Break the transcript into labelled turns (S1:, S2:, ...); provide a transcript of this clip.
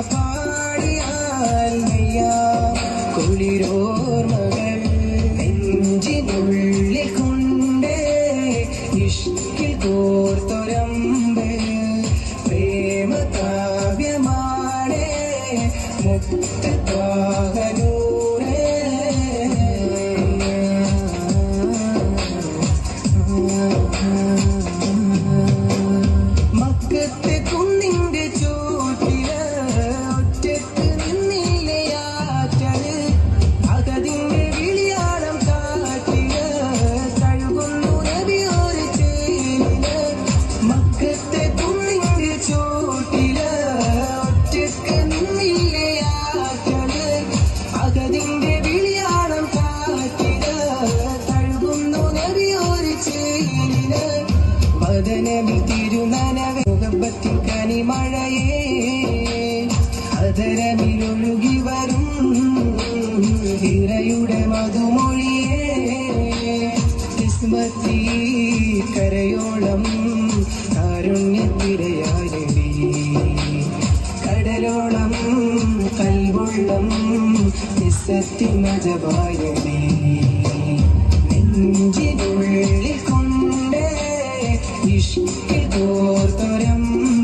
S1: പാടിയാൽ മയ്യാ കുളിരോർമകൾ നെഞ്ചിനുള്ളിൽ കൊണ്ടേ. ഇഷ്കിൽ കോർത്തൊരമ്പ് പ്രേമകാവ്യമാണേ. മുത്ത അതിന്റെ വിളിയാളം കാറ്റിന് കഴുകുന്നു നെറിയൊരു ചേലിന് വദനബി തിരുനനവ. മുഖബത്തിൽ കനിമഴയേ. അതരമിലൊഴുകി വരും ഹിരയുടെ മധുമൊഴിയേ. കിസ്മത്തി കരയോളം കാരുണ്യത്തിരയാനടി കടലോളം കൽവെള്ളം നിസ്സത്തി മജവായടി നെഞ്ചിനുള്ളിൽ കൊണ്ട് ഇഷ്കിൽ കോർത്തൊരമ്പ്